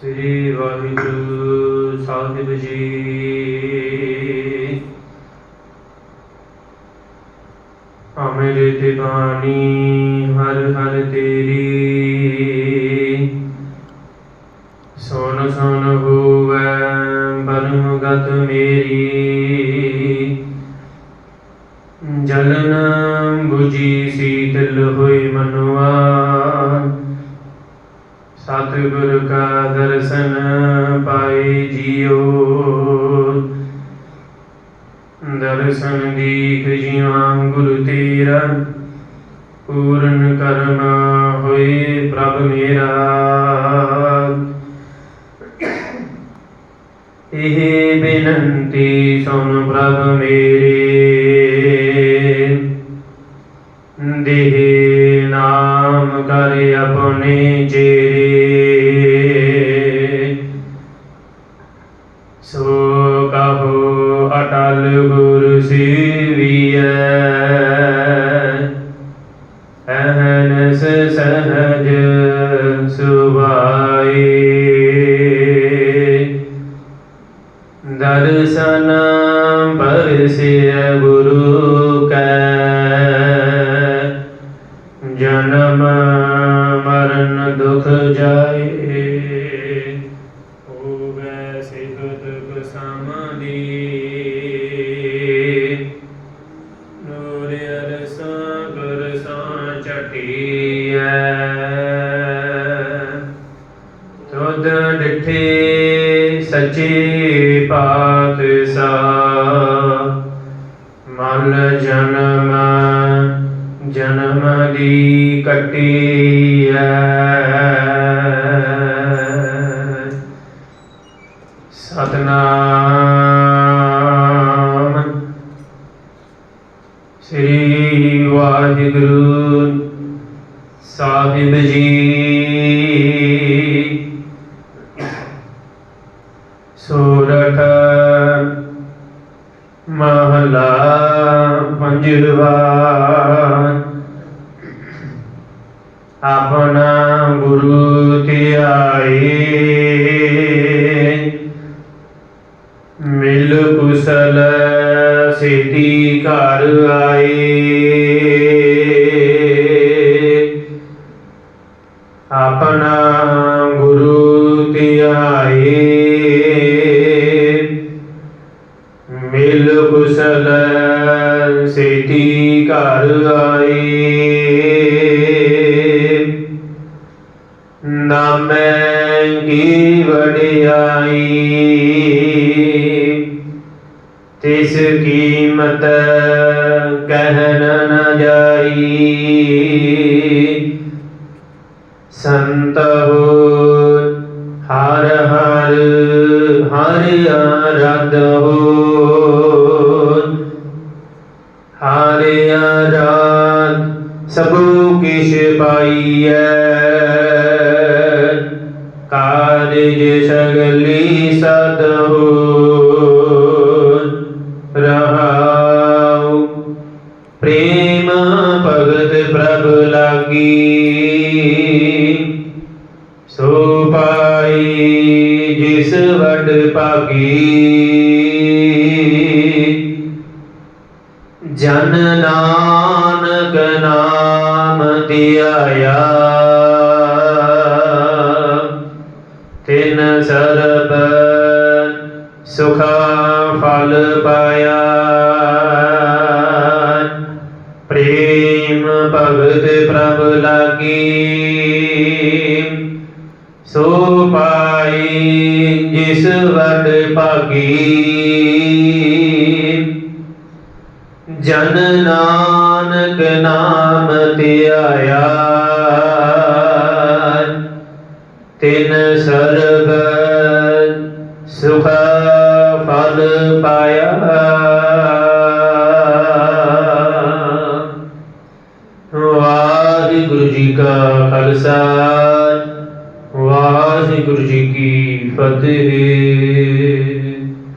ਸ੍ਰੀ ਵਾਹਿਗੁਰੂ ਸਾਹਿਬ ਜੀ। ਅੰਮ੍ਰਿਤ ਬਾਣੀ ਹਰ ਹਰ ਤੇਰੀ। ਸੋਨ ਸੋਨ ਹੋਵੈ ਬਰਮ ਮੇਰੀ। ਜਲਨ 부ਜੀ ਸੀਤਲ ਹੋਈ ਮਨੁਆ। ਸਤਿਗੁਰ ਕਾ ਦਰਸ਼ਨ ਪਾਏ ਜੀਓ। ਦਰਸ਼ਨ ਦੀਖ ਜੀਵਾਂ ਗੁਰੂ ਤੇਰਾ, ਪੂਰਨ ਕਰਨਾ ਹੋਏ ਪ੍ਰਭ ਮੇਰਾ। ਇਹ ਬੇਨੰਤੀ ਸੁਨ ਪ੍ਰਭ ਮੇਰੇ। ਦੇਹ ਨਾਮ ਕਰੇ ਆਪਣੇ ਚੇਰੇ ਦਰਸ਼ਨ ਪਰਸਿਆ ਗੁਰੂ ਕੈ। ਜਨਮ ਮਰਨ ਦੁਖ ਜਾਏ, ਹੋਵੇ ਸਿਹਤ ਕਸਮਦੀ ਨੂਰ ਅਰਸਾਂ ਕਰਸਾਂ ਚਟੀਐ ਤੁਧ ਡਿਠੇ ਸੱਚੇ ਪਾਤਸ਼ਾਹ। ਮਨ ਜਨਮ ਜਨਮ ਦੀ ਕਟੀ ਐ। ਸਤਨਾਮ। ਸ੍ਰੀ ਵਾਹਿਗੁਰੂ ਸਾਹਿਬ ਜੀ ਪੰਜਵਾ ਆਪਣਾ ਗੁਰੂ ਧਿਆਏ। ਮਿਲ ਕੁਸਲ ਸਿੱਧੀ ਘਰ ਆਏ। ਆਪਣਾ ਮਿਲ ਕੁਸਲ ਸਿੱਧੀ ਘਰ ਆਏ। ਨਾਮੈ ਕੀ ਵਡਿਆਈ, ਤਿਸ ਕੀਮਤ ਕਹਿਨ ਨ ਜਾਈ। ਸੰਤ ਹੋ ਹਰ ਹਰ, ਹਰਿ ਆਰਾਧ ਹੋ ਪਾਈਐ। ਕਾਰਜ ਸਗਲੀ ਸਦ ਹੋ ਰਹਾਉ। ਪ੍ਰੇਮ ਭਗਤ ਪ੍ਰਭ ਲਾਗੀ। ਸੋ ਪਾਈ ਜਿਸ ਵਡ ਭਾਗੀ। ਜਨ ਨਾਨਕ ਨਾਮ ਧਿਆਇਆ ਤਿਨ ਸਰਬ ਸੁਖ ਫਲ ਪਾਇਆ ਪ੍ਰੇਮ ਭਗਤ ਪ੍ਰਭ ਲਾਗੀ। ਸੋ ਪਾਈ ਜਿਸ ਵਡ ਭਾਗੀ। ਜਨ ਨਾਨਕ ਨਾਮ ਧਿਆਇਆ ਤਿਨ ਸਰਬ ਸੁਖ ਫਲ ਪਾਇਆ। ਵਾਹਿਗੁਰੂ ਜੀ ਕਾ ਖਾਲਸਾ, ਵਾਹਿਗੁਰੂ ਜੀ ਕੀ ਫਤਿਹ।